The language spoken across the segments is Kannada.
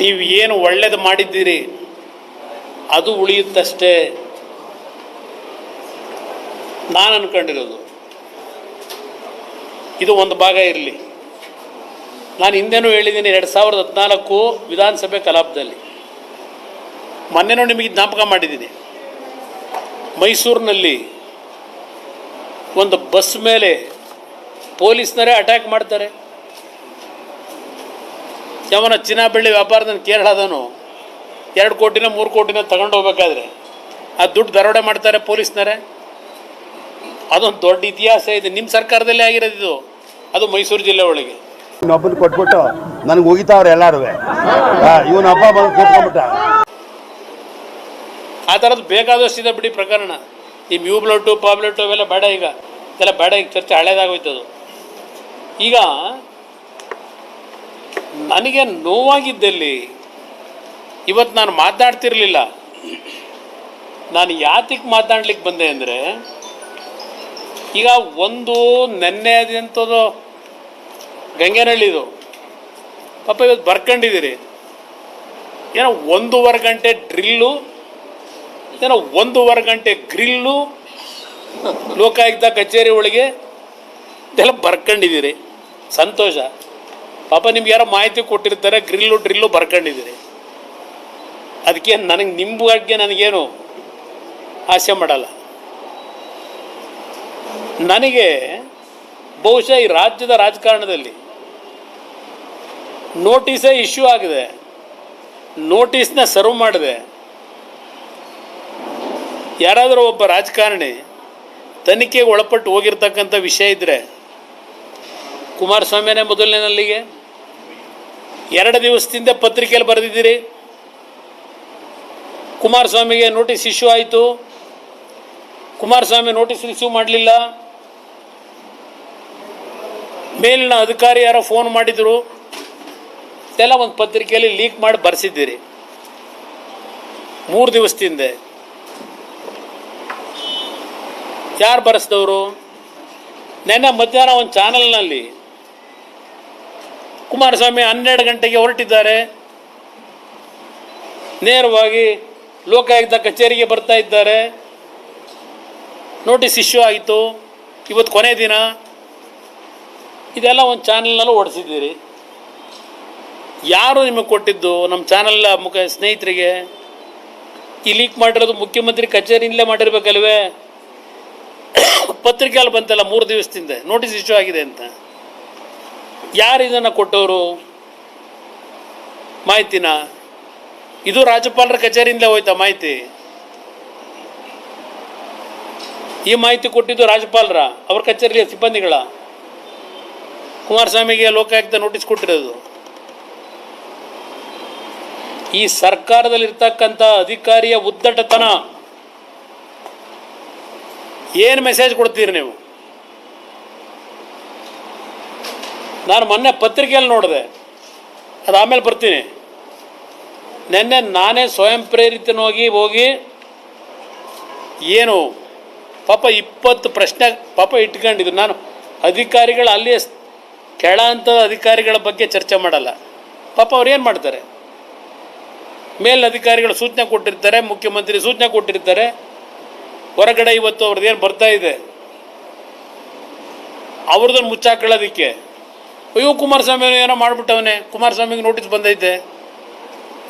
ನೀವು ಏನು ಒಳ್ಳೇದು ಮಾಡಿದ್ದೀರಿ, ಅದು ಉಳಿಯುತ್ತಷ್ಟೇ. ನಾನು ಅನ್ಕೊಂಡಿರೋದು. ಇದು ಒಂದು ಭಾಗ ಇರಲಿ. ನಾನು ಹಿಂದೆನೂ ಹೇಳಿದ್ದೀನಿ, ಎರಡು ಸಾವಿರದ ಹದಿನಾಲ್ಕು ವಿಧಾನಸಭೆ ಕಲಾಪದಲ್ಲಿ. ಮೊನ್ನೆನೂ ನಿಮಗೆ ಜ್ಞಾಪಕ ಮಾಡಿದ್ದೀನಿ. ಮೈಸೂರಿನಲ್ಲಿ ಒಂದು ಬಸ್ ಮೇಲೆ ಪೊಲೀಸ್ನರೇ ಅಟ್ಯಾಕ್ ಮಾಡ್ತಾರೆ. ಯಾವನ ಚಿನ್ನ ಬೆಳ್ಳಿ ವ್ಯಾಪಾರದನು ಕೇರಳದನು ಎರಡು ಕೋಟಿನ ಮೂರು ಕೋಟಿನ ತಗೊಂಡು ಹೋಗ್ಬೇಕಾದ್ರೆ. ಆ ದುಡ್ಡು ದರೋಡೆ ಮಾಡ್ತಾರೆ ಪೊಲೀಸ್ನರೇ. ಅದೊಂದು ದೊಡ್ಡ ಇತಿಹಾಸ ಇದೆ. ನಿಮ್ಮ ಸರ್ಕಾರದಲ್ಲೇ ಆಗಿರೋದು ಇದು. ಅದು ಮೈಸೂರು ಜಿಲ್ಲೆ ಒಳಗೆ. ಇನ್ನೊಬ್ಬನ ಕೊಟ್ಬಿಟ್ಟು ನನಗೆ ಹೋಗಿತಾವ್ರೆ ಎಲ್ಲಾರು ಇವನ ಹಬ್ಬ ಬಂದು ಕೂತ್ಕೊಂಡ್ಬಿಟ್ಟ. ಆ ಥರದ್ದು ಬೇಕಾದಷ್ಟಿದೆ ಬಿಡಿ ಪ್ರಕರಣ. ಈ ಮ್ಯೂಬ್ಲೊಟ್ಟು ಪಾಬ್ಲೆಟ್ಟು ಅವೆಲ್ಲ ಬೇಡ ಈಗ. ಇದೆಲ್ಲ ಬೇಡ ಈಗ ಚರ್ಚೆ ಹಳೇದಾಗೋಯ್ತದು. ಈಗ ನನಗೆ ನೋವಾಗಿದ್ದಲ್ಲಿ ಇವತ್ತು ನಾನು ಮಾತಾಡ್ತಿರಲಿಲ್ಲ. ನಾನು ಯಾತಿಗೆ ಮಾತಾಡ್ಲಿಕ್ಕೆ ಬಂದೆ ಅಂದರೆ, ಈಗ ಒಂದು ನೆನ್ನೆ ಅದಂಥದ್ದು ಗಂಗೆನಹಳ್ಳಿದು. ಪಾಪ ಇವತ್ತು ಬರ್ಕೊಂಡಿದ್ದೀರಿ. ಏನೋ ಒಂದೂವರೆ ಗಂಟೆ ಡ್ರಿಲ್ಲು, ಏನೋ ಒಂದೂವರೆ ಗಂಟೆ ಗ್ರಿಲ್ಲು, ಲೋಕಾಯುಕ್ತ ಕಚೇರಿ ಒಳಗೆ ಇದೆಲ್ಲ ಬರ್ಕೊಂಡಿದ್ದೀರಿ. ಸಂತೋಷ. ಪಾಪ ನಿಮ್ಗೆ ಯಾರೋ ಮಾಹಿತಿ ಕೊಟ್ಟಿರ್ತಾರೆ, ಗ್ರಿಲ್ಲು, ಡ್ರಿಲ್ಲು ಬರ್ಕೊಂಡಿದ್ದೀರಿ. ಅದಕ್ಕೆ ನನಗೆ ನಿಮ್ಮ ಬಗ್ಗೆ ನನಗೇನು ಆಸೆ ಮಾಡಲ್ಲ. ನನಗೆ ಬಹುಶಃ ಈ ರಾಜ್ಯದ ರಾಜಕಾರಣದಲ್ಲಿ ನೋಟಿಸೇ ಇಶ್ಯೂ ಆಗಿದೆ. ನೋಟಿಸ್ನ ಸರ್ವ್ ಮಾಡಿದೆ. ಯಾರಾದರೂ ಒಬ್ಬ ರಾಜಕಾರಣಿ ತನಿಖೆಗೆ ಒಳಪಟ್ಟು ಹೋಗಿರ್ತಕ್ಕಂಥ ವಿಷಯ ಇದ್ದರೆ ಕುಮಾರಸ್ವಾಮಿನೇ ಮೊದಲನೇನಲ್ಲಿಗೆ ಎರಡು ದಿವಸದಿಂದ ಪತ್ರಿಕೆಯಲ್ಲಿ ಬರೆದಿದ್ದೀರಿ. ಕುಮಾರಸ್ವಾಮಿಗೆ ನೋಟಿಸ್ ಇಶ್ಯೂ ಆಯಿತು. ಕುಮಾರಸ್ವಾಮಿ ನೋಟಿಸ್ ರಿಸೀವ್ ಮಾಡಲಿಲ್ಲ. ಮೇಲಿನ ಅಧಿಕಾರಿ ಯಾರೋ ಫೋನ್ ಮಾಡಿದರು. ಇದೆಲ್ಲ ಒಂದು ಪತ್ರಿಕೆಯಲ್ಲಿ ಲೀಕ್ ಮಾಡಿ ಬರೆಸಿದ್ದೀರಿ. ಮೂರು ದಿವಸದಿಂದ. ಯಾರು ಬರೆಸಿದವರು? ನೆನ್ನೆ ಮಧ್ಯಾಹ್ನ ಒಂದು ಚಾನಲ್ನಲ್ಲಿ ಕುಮಾರಸ್ವಾಮಿ ಹನ್ನೆರಡು ಗಂಟೆಗೆ ಹೊರಟಿದ್ದಾರೆ. ನೇರವಾಗಿ ಲೋಕಾಯುಕ್ತ ಕಚೇರಿಗೆ ಬರ್ತಾ ಇದ್ದಾರೆ. ನೋಟಿಸ್ ಇಶ್ಯೂ ಆಯಿತು. ಇವತ್ತು ಕೊನೆ ದಿನ. ಇದೆಲ್ಲ ಒಂದು ಚಾನಲ್ನಲ್ಲೂ ಓಡಿಸಿದ್ದೀರಿ. ಯಾರು ನಿಮಗೆ ಕೊಟ್ಟಿದ್ದು? ನಮ್ಮ ಚಾನಲ್ ಮುಖ ಸ್ನೇಹಿತರಿಗೆ. ಈ ಲೀಕ್ ಮಾಡಿರೋದು ಮುಖ್ಯಮಂತ್ರಿ ಕಚೇರಿಯಿಂದಲೇ ಮಾಡಿರ್ಬೇಕಲ್ವೇ? ಪತ್ರಿಕೆಯಲ್ಲಿ ಬಂತಲ್ಲ ಮೂರು ದಿವಸದಿಂದ. ನೋಟಿಸ್ ಇಶ್ಯೂ ಆಗಿದೆ ಅಂತ. ಯಾರು ಇದನ್ನು ಕೊಟ್ಟವರು? ಮಾಹಿತಿನ? ಇದು ರಾಜ್ಯಪಾಲರ ಕಚೇರಿಯಿಂದ ಹೋಯ್ತಾ ಮಾಹಿತಿ? ಈ ಮಾಹಿತಿ ಕೊಟ್ಟಿದ್ದು ರಾಜ್ಯಪಾಲರ, ಅವ್ರ ಕಚೇರಿಯ ಸಿಬ್ಬಂದಿಗಳ. ಕುಮಾರಸ್ವಾಮಿಗೆ ಲೋಕಾಯುಕ್ತ ನೋಟಿಸ್ ಕೊಟ್ಟಿರೋದು. ಈ ಸರ್ಕಾರದಲ್ಲಿರ್ತಕ್ಕಂಥ ಅಧಿಕಾರಿಯ ಉದ್ದಟತನ. ಏನು ಮೆಸೇಜ್ ಕೊಡ್ತೀರಿ ನೀವು? ನಾನು ಮೊನ್ನೆ ಪತ್ರಿಕೆಯಲ್ಲಿ ನೋಡಿದೆ. ಅದು ಆಮೇಲೆ ಬರ್ತೀನಿ. ನಿನ್ನೆ ನಾನೇ ಸ್ವಯಂ ಪ್ರೇರಿತನಾಗಿ ಹೋಗಿ ಏನು ಪಾಪ ಇಪ್ಪತ್ತು ಪ್ರಶ್ನೆ ಪಾಪ ಇಟ್ಕೊಂಡಿದ್ದು. ನಾನು ಅಧಿಕಾರಿಗಳು ಅಲ್ಲಿ ಕೆಳ ಹಂತದ ಅಧಿಕಾರಿಗಳ ಬಗ್ಗೆ ಚರ್ಚೆ ಮಾಡಲ್ಲ. ಪಾಪ ಅವ್ರು ಏನು ಮಾಡ್ತಾರೆ? ಮೇಲ್ ಅಧಿಕಾರಿಗಳು ಸೂಚನೆ ಕೊಟ್ಟಿರ್ತಾರೆ, ಮುಖ್ಯಮಂತ್ರಿ ಸೂಚನೆ ಕೊಟ್ಟಿರ್ತಾರೆ. ಹೊರಗಡೆ ಇವತ್ತು ಅವ್ರದ್ದು ಏನು ಬರ್ತಾ ಇದೆ? ಅವ್ರದ್ದನ್ನು ಮುಚ್ಚಾಕೊಳ್ಳೋದಕ್ಕೆ. ಅಯ್ಯೋ ಕುಮಾರಸ್ವಾಮಿ ಏನೋ ಮಾಡಿಬಿಟ್ಟವನೇ. ಕುಮಾರಸ್ವಾಮಿಗೆ ನೋಟಿಸ್ ಬಂದೈತೆ.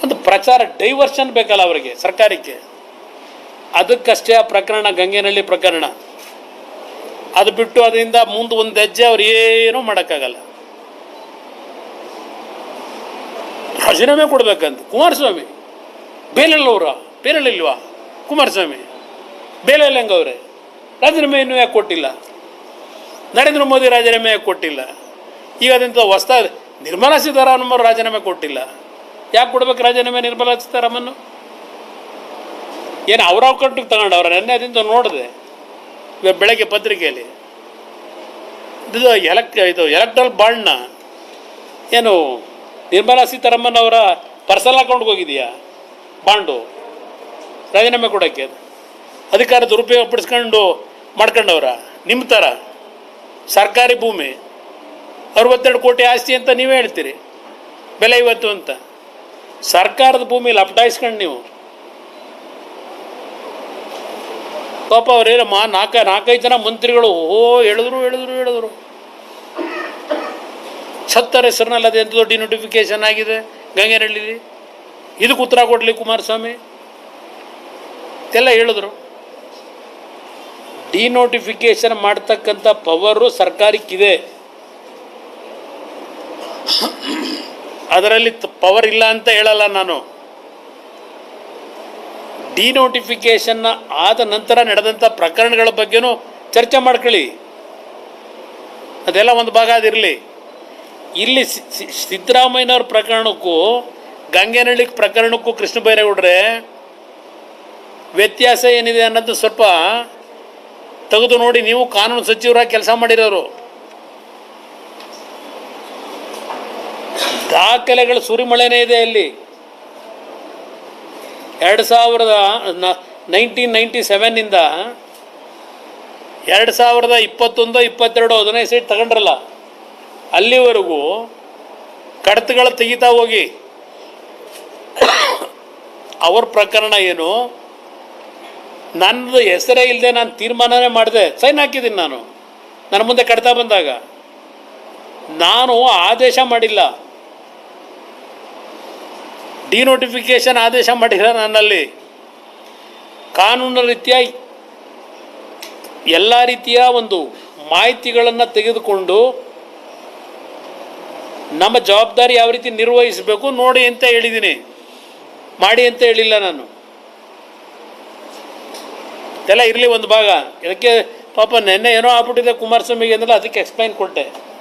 ಒಂದು ಪ್ರಚಾರ ಡೈವರ್ಷನ್ ಬೇಕಲ್ಲ ಅವರಿಗೆ, ಸರ್ಕಾರಕ್ಕೆ. ಅದಕ್ಕಷ್ಟೇ ಆ ಪ್ರಕರಣ, ಗಂಗೆನಹಳ್ಳಿ ಪ್ರಕರಣ. ಅದು ಬಿಟ್ಟು ಅದರಿಂದ ಮುಂದೆ ಒಂದು ಹೆಜ್ಜೆ ಅವ್ರು ಏನೂ ಮಾಡೋಕ್ಕಾಗಲ್ಲ. ರಾಜೀನಾಮೆ ಕೊಡ್ಬೇಕಂತ. ಕುಮಾರಸ್ವಾಮಿ ಬೇಲೆಲ್ಲವ್ರ ಬೇಲೆಲ್ಲಿಲ್ವಾ ಕುಮಾರಸ್ವಾಮಿ ಬೇಲೆಲ್ಲ ಹೆಂಗವ್ರೆ? ರಾಜೀನಾಮೆ ಇನ್ನೂ ಯಾಕೆ ಕೊಟ್ಟಿಲ್ಲ? ನರೇಂದ್ರ ಮೋದಿ ರಾಜೀನಾಮೆ ಯಾಕೆ ಕೊಟ್ಟಿಲ್ಲ? ಈಗ ಅದಂತ ಹೊಸ ನಿರ್ಮಲಾ ಸೀತಾರಾಮನ್ ಅವರು ರಾಜೀನಾಮೆ ಕೊಟ್ಟಿಲ್ಲ. ಯಾಕೆ ಕೊಡ್ಬೇಕು ರಾಜೀನಾಮೆ ನಿರ್ಮಲಾ ಸೀತಾರಾಮನ್? ಏನು ಅವ್ರ ಕಟ್ಟಿಗೆ ತಗೊಂಡವ್ರ ನೆನ್ನೆ ಅದಿಂದ ನೋಡಿದೆ. ಬೆಳಗ್ಗೆ ಪತ್ರಿಕೆಯಲ್ಲಿ. ಇದು ಎಲೆಕ್, ಇದು ಎಲೆಕ್ಟ್ರಲ್ ಬಾಂಡ್ನ ಏನು ನಿರ್ಮಲಾ ಸೀತಾರಾಮನ್ ಅವರ ಪರ್ಸನಲ್ ಅಕೌಂಟ್ಗೆ ಹೋಗಿದೆಯಾ? ಬಾಂಡು. ರಾಜೀನಾಮೆ ಕೊಡೋಕ್ಕೆ. ಅಧಿಕಾರ ದುರುಪಯೋಗ ಪಡಿಸ್ಕೊಂಡು ಮಾಡ್ಕೊಂಡವ್ರ. ನಿಮ್ಮ ಥರ ಸರ್ಕಾರಿ ಭೂಮಿ. ಅರವತ್ತೆರಡು ಕೋಟಿ ಆಸ್ತಿ ಅಂತ ನೀವೇ ಹೇಳ್ತೀರಿ. ಬೆಲೆ ಇವತ್ತು ಅಂತ. ಸರ್ಕಾರದ ಭೂಮಿ ಲಪಟಾಯಿಸ್ಕೊಂಡು ನೀವು. ಪಾಪ ಅವ್ರೇನು ಮಾ ನಾಲ್ಕ ನಾಲ್ಕೈದು ಜನ ಮಂತ್ರಿಗಳು ಓ ಹೇಳಿದ್ರು ಹೇಳಿದ್ರು ಹೇಳಿದ್ರು. ಸತ್ತರ ಹೆಸರಿನಲ್ಲಿ ಅದು ದೊಡ್ಡ ನೋಟಿಫಿಕೇಶನ್ ಆಗಿದೆ ಗಂಗೆನಹಳ್ಳಿಲಿ. ಇದಕ್ಕೆ ಉತ್ತರ ಕೊಡಲಿ ಕುಮಾರಸ್ವಾಮಿ. ಎಲ್ಲ ಹೇಳಿದ್ರು. ಡಿನೋಟಿಫಿಕೇಶನ್ ಮಾಡ್ತಕ್ಕಂಥ ಪವರು ಸರ್ಕಾರಕ್ಕಿದೆ. ಅದರಲ್ಲಿ ಪವರ್ ಇಲ್ಲ ಅಂತ ಹೇಳಲ್ಲ ನಾನು. ಡಿನೋಟಿಫಿಕೇಷನ್ನ ಆದ ನಂತರ ನಡೆದಂಥ ಪ್ರಕರಣಗಳ ಬಗ್ಗೆನೂ ಚರ್ಚೆ ಮಾಡ್ಕೊಳ್ಳಿ. ಅದೆಲ್ಲ ಒಂದು ಭಾಗ ಅದಿರಲಿ. ಇಲ್ಲಿ ಸಿದ್ದರಾಮಯ್ಯನವ್ರ ಪ್ರಕರಣಕ್ಕೂ ಗಂಗೆನಹಳ್ಳಿ ಪ್ರಕರಣಕ್ಕೂ ಕೃಷ್ಣ ಬೈರೇಗೌಡ್ರೆ ವ್ಯತ್ಯಾಸ ಏನಿದೆ ಅನ್ನೋದು ಸ್ವಲ್ಪ ತೆಗೆದು ನೋಡಿ ನೀವು ಕಾನೂನು ಸಚಿವರಾಗಿ ಕೆಲಸ ಮಾಡಿರೋರು. ದಾಖಲೆಗಳ ಸುರಿಮಳೆನೇ ಇದೆ ಅಲ್ಲಿ. ಎರಡು ಸಾವಿರದ ನೈನ್ಟೀನ್ ನೈಂಟಿ ಸೆವೆನ್ನಿಂದ ಎರಡು ಸಾವಿರದ ಇಪ್ಪತ್ತೊಂದು, ಇಪ್ಪತ್ತೆರಡು ಹದಿನೈದು ಸೀಟ್ ತಗೊಂಡ್ರಲ್ಲ, ಅಲ್ಲಿವರೆಗೂ ಕಡತಗಳು ತೆಗಿತಾ ಹೋಗಿ. ಅವ್ರ ಪ್ರಕರಣ ಏನು? ನನ್ನದು ಹೆಸರೇ ಇಲ್ಲದೆ ನಾನು ತೀರ್ಮಾನನೇ ಮಾಡಿದೆ. ಸೈನ್ ಹಾಕಿದ್ದೀನಿ ನಾನು. ನನ್ನ ಮುಂದೆ ಕಡ್ತಾ ಬಂದಾಗ. ನಾನು ಆದೇಶ ಮಾಡಿಲ್ಲ. ಡಿನೋಟಿಫಿಕೇಶನ್ ಆದೇಶ ಮಾಡಿರ ನನ್ನಲ್ಲಿ. ಕಾನೂನು ರೀತಿಯ ಎಲ್ಲ ರೀತಿಯ ಒಂದು ಮಾಹಿತಿಗಳನ್ನು ತೆಗೆದುಕೊಂಡು ನಮ್ಮ ಜವಾಬ್ದಾರಿ ಯಾವ ರೀತಿ ನಿರ್ವಹಿಸಬೇಕು ನೋಡಿ ಅಂತ ಹೇಳಿದ್ದೀನಿ ಮಾಡಿ ಅಂತ ಹೇಳಿಲ್ಲ ನಾನು. ಇದೆಲ್ಲ ಇರಲಿ ಒಂದು ಭಾಗ. ಇದಕ್ಕೆ ಪಾಪ ನೆನ್ನೆ ಏನೋ ಆಗ್ಬಿಟ್ಟಿದೆ ಕುಮಾರಸ್ವಾಮಿಗೆ ಅಂದ್ರೆ ಅದಕ್ಕೆ ಎಕ್ಸ್ಪ್ಲೈನ್ ಕೊಟ್ಟೆ.